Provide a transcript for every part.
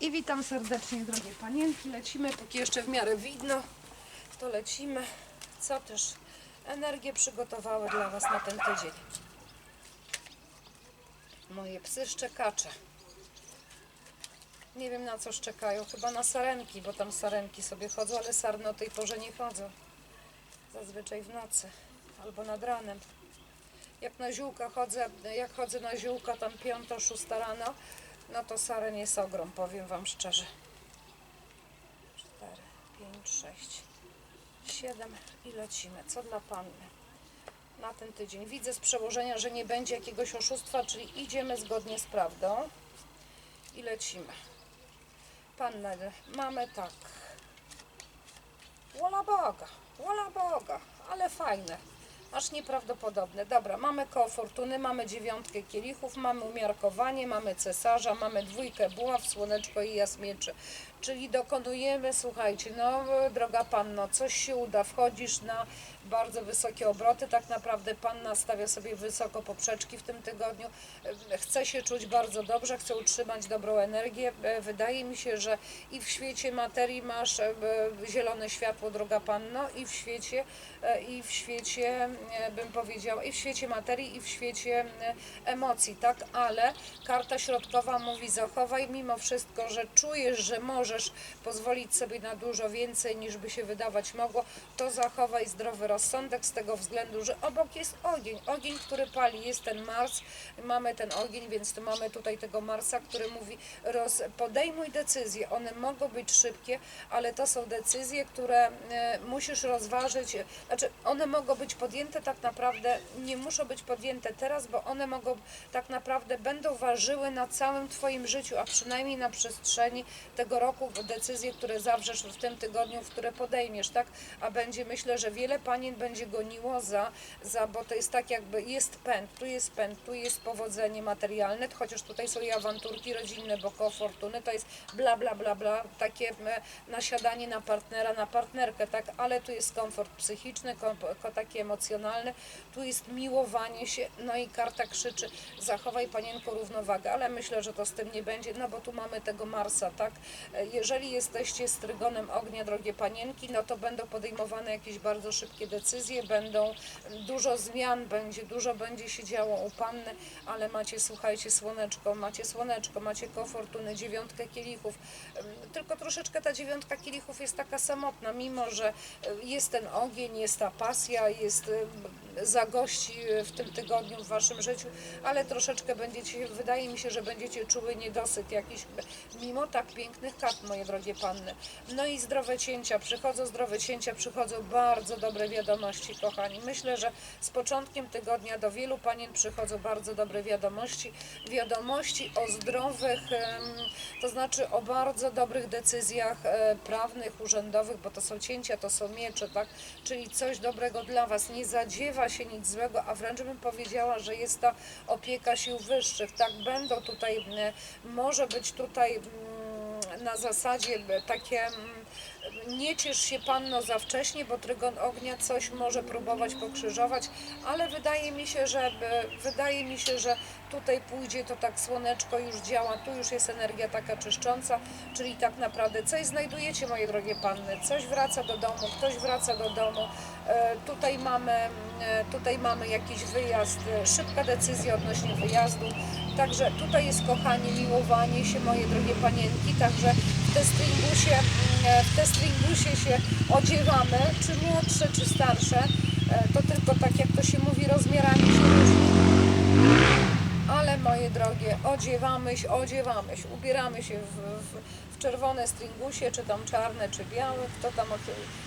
I witam serdecznie, drogie panienki. Lecimy, póki jeszcze w miarę widno, to lecimy. Co też energię przygotowały dla Was na ten tydzień. Moje psy szczekacze. Nie wiem na co szczekają, chyba na sarenki, bo tam sarenki sobie chodzą, ale sarny o tej porze nie chodzą. Zazwyczaj w nocy albo nad ranem. Jak na ziółka chodzę, jak chodzę na ziółka tam piąta, szósta rano, no to saren jest ogrom, powiem Wam szczerze. Cztery, pięć, sześć, siedem i lecimy. Co dla Panny? Na ten tydzień. Widzę z przełożenia, że nie będzie jakiegoś oszustwa, czyli idziemy zgodnie z prawdą i lecimy. Panny, mamy tak. Wola Boga, wola Boga, ale fajne. Aż nieprawdopodobne. Dobra, mamy koło fortuny, mamy dziewiątkę kielichów, mamy umiarkowanie, mamy cesarza, mamy dwójkę buław, słoneczko i jasmieczy. Czyli dokonujemy, słuchajcie, no droga panno, coś się uda, wchodzisz na bardzo wysokie obroty, tak naprawdę panna stawia sobie wysoko poprzeczki w tym tygodniu, chce się czuć bardzo dobrze, chce utrzymać dobrą energię. E, Wydaje mi się, że i w świecie materii masz e, zielone światło, droga panno, i w świecie, e, i w świecie, bym powiedziała, i w świecie materii, i w świecie emocji, tak? Ale karta środkowa mówi zachowaj mimo wszystko, że czujesz, że możesz pozwolić sobie na dużo więcej niż by się wydawać mogło, to zachowaj zdrowy rozsądek z tego względu, że obok jest ogień, ogień, który pali, jest ten Mars, mamy ten ogień, więc tu mamy tutaj tego Marsa, który mówi roz, podejmuj decyzje, one mogą być szybkie, ale to są decyzje, które e, musisz rozważyć, znaczy one mogą być podjęte tak naprawdę, nie muszą być podjęte teraz, bo one mogą tak naprawdę będą ważyły na całym Twoim życiu, a przynajmniej na przestrzeni tego roku decyzje, które zawrzesz w tym tygodniu, które podejmiesz, tak? A będzie, myślę, że wiele panien będzie goniło za, za bo to jest tak jakby, jest pęd, tu jest pęd, tu jest powodzenie materialne, chociaż tutaj są i awanturki rodzinne, bo fortuny to jest bla, bla, bla, bla, takie e, nasiadanie na partnera, na partnerkę, tak? Ale tu jest komfort psychiczny, kom, ko- taki emocjonalny, tu jest miłowanie się, no i karta krzyczy, zachowaj panienko równowagę, ale myślę, że to z tym nie będzie, no bo tu mamy tego Marsa, tak? E, Jeżeli jesteście z trygonem ognia, drogie panienki, no to będą podejmowane jakieś bardzo szybkie decyzje, będą dużo zmian, będzie dużo będzie się działo u panny, ale macie, słuchajcie, słoneczko, macie słoneczko, macie koło fortuny, dziewiątkę kielichów, tylko troszeczkę ta dziewiątka kielichów jest taka samotna, mimo że e, jest ten ogień, jest ta pasja, jest zagości e, w tym tygodniu w waszym życiu, ale troszeczkę będziecie, wydaje mi się, że będziecie czuły niedosyt jakiś, mimo tak pięknych kart, moje drogie panny. No i zdrowe cięcia, przychodzą zdrowe cięcia, przychodzą bardzo dobre wiadomości, kochani. Myślę, że z początkiem tygodnia do wielu panien przychodzą bardzo dobre wiadomości, wiadomości o zdrowych, to znaczy o bardzo dobrych decyzjach e, prawnych, urzędowych, bo to są cięcia, to są miecze, tak? Czyli coś dobrego dla Was. Nie zadziewa się nic złego, a wręcz bym powiedziała, że jest ta opieka sił wyższych, tak? Będą tutaj, może być tutaj na zasadzie takie nie ciesz się panno za wcześnie, bo trygon ognia coś może próbować pokrzyżować, ale wydaje mi się, że wydaje mi się, że tutaj pójdzie to tak słoneczko już działa, tu już jest energia taka czyszcząca, czyli tak naprawdę coś znajdujecie moje drogie panny, coś wraca do domu, ktoś wraca do domu. E, tutaj mamy e, tutaj mamy jakiś wyjazd, e, szybka decyzja odnośnie wyjazdu. Także tutaj jest kochanie, miłowanie się, moje drogie panienki. Także w te stringusie, mm, w te stringusie się odziewamy, czy młodsze, czy starsze. E, To tylko tak jak to się mówi, rozmiarami się różni. Ale moje drogie, odziewamy się, odziewamy się, ubieramy się w, w, w czerwone stringusie, czy tam czarne, czy białe, kto tam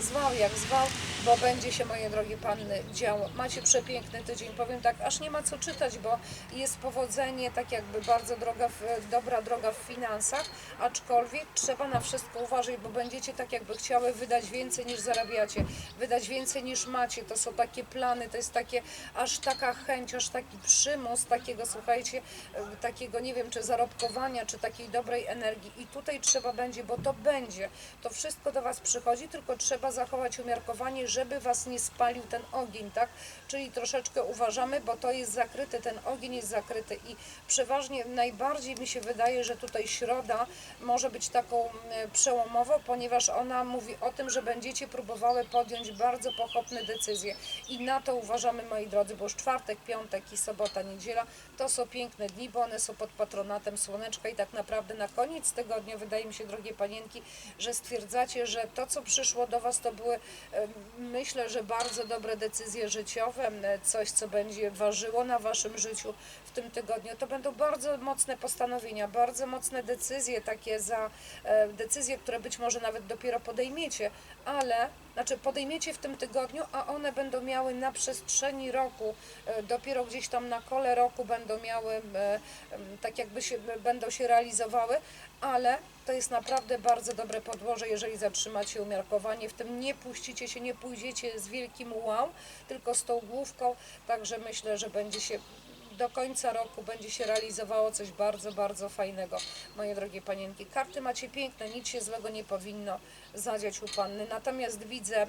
zwał jak zwał, bo będzie się, moje drogie panny, działo. Macie przepiękny tydzień, powiem tak, aż nie ma co czytać, bo jest powodzenie, tak jakby bardzo droga, w, dobra droga w finansach, aczkolwiek trzeba na wszystko uważać, bo będziecie tak jakby chciały wydać więcej niż zarabiacie, wydać więcej niż macie, to są takie plany, to jest takie, aż taka chęć, aż taki przymus takiego, słuchajcie, potrzebujecie e, takiego, nie wiem, czy zarobkowania, czy takiej dobrej energii. I tutaj trzeba będzie, bo to będzie, to wszystko do Was przychodzi, tylko trzeba zachować umiarkowanie, żeby Was nie spalił ten ogień, tak? Czyli troszeczkę uważamy, bo to jest zakryte, ten ogień jest zakryty. I przeważnie najbardziej mi się wydaje, że tutaj środa może być taką przełomową, ponieważ ona mówi o tym, że będziecie próbowały podjąć bardzo pochopne decyzje. I na to uważamy, moi drodzy, bo już czwartek, piątek i sobota, niedziela to są piękne dni, bo one są pod patronatem Słoneczka i tak naprawdę na koniec tygodnia wydaje mi się, drogie panienki, że stwierdzacie, że to, co przyszło do Was, to były, myślę, że bardzo dobre decyzje życiowe, coś, co będzie ważyło na Waszym życiu w tym tygodniu. To będą bardzo mocne postanowienia, bardzo mocne decyzje, takie za e, decyzje, które być może nawet dopiero podejmiecie, ale znaczy podejmiecie w tym tygodniu, a one będą miały na przestrzeni roku, e, dopiero gdzieś tam na kole roku będą miały, e, tak jakby się, będą się realizowały, ale to jest naprawdę bardzo dobre podłoże, jeżeli zatrzymacie umiarkowanie. W tym nie puścicie się, nie pójdziecie z wielkim wow, tylko z tą główką, także myślę, że będzie się do końca roku będzie się realizowało coś bardzo, bardzo fajnego, moje drogie panienki. Karty macie piękne, nic się złego nie powinno zadziać u panny. Natomiast widzę,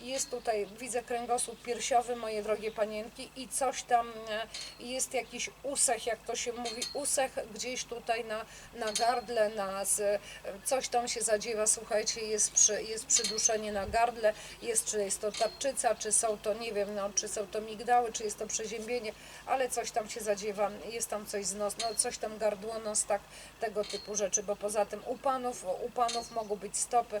jest tutaj, widzę kręgosłup piersiowy, moje drogie panienki, i coś tam e, jest jakiś usech, jak to się mówi, usech gdzieś tutaj na, na gardle, na z, coś tam się zadziewa, słuchajcie, jest, przy, jest przyduszenie na gardle, jest, czy jest to tarczyca, czy są to, nie wiem, no, czy są to migdały, czy jest to przeziębienie, ale coś tam się zadziewa, jest tam coś z nos, no, coś tam gardłonos, tak, tego typu rzeczy, bo poza tym u panów, u panów mogą być stopy,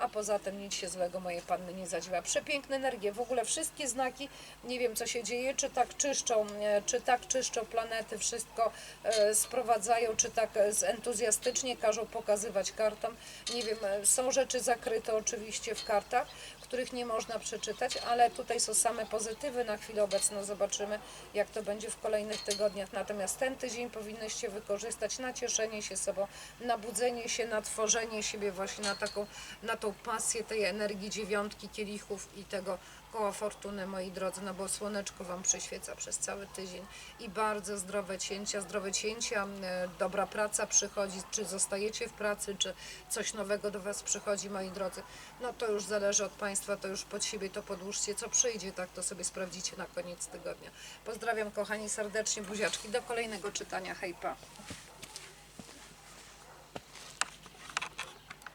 a poza tym nic się złego moje panny nie zadziewa. Przepiękne energie, w ogóle wszystkie znaki, nie wiem co się dzieje, czy tak czyszczą, e, czy tak czyszczą planety, wszystko e, sprowadzają, czy tak e, entuzjastycznie każą pokazywać kartom. Nie wiem, są rzeczy zakryte oczywiście w kartach, których nie można przeczytać, ale tutaj są same pozytywy na chwilę obecną. Zobaczymy, jak to będzie w kolejnych tygodniach. Natomiast ten tydzień powinnyście wykorzystać na cieszenie się sobą, na budzenie się, na tworzenie siebie właśnie na taką, na tą pasję tej energii dziewiątki, kielichów i tego koła fortuny, moi drodzy, no bo słoneczko Wam przyświeca przez cały tydzień. I bardzo zdrowe cięcia, zdrowe cięcia, e, dobra praca przychodzi, czy zostajecie w pracy, czy coś nowego do Was przychodzi, moi drodzy, no to już zależy od Państwa, to już pod siebie to podłóżcie, co przyjdzie, tak to sobie sprawdzicie na koniec tygodnia. Pozdrawiam kochani serdecznie, buziaczki, do kolejnego czytania, hejpa.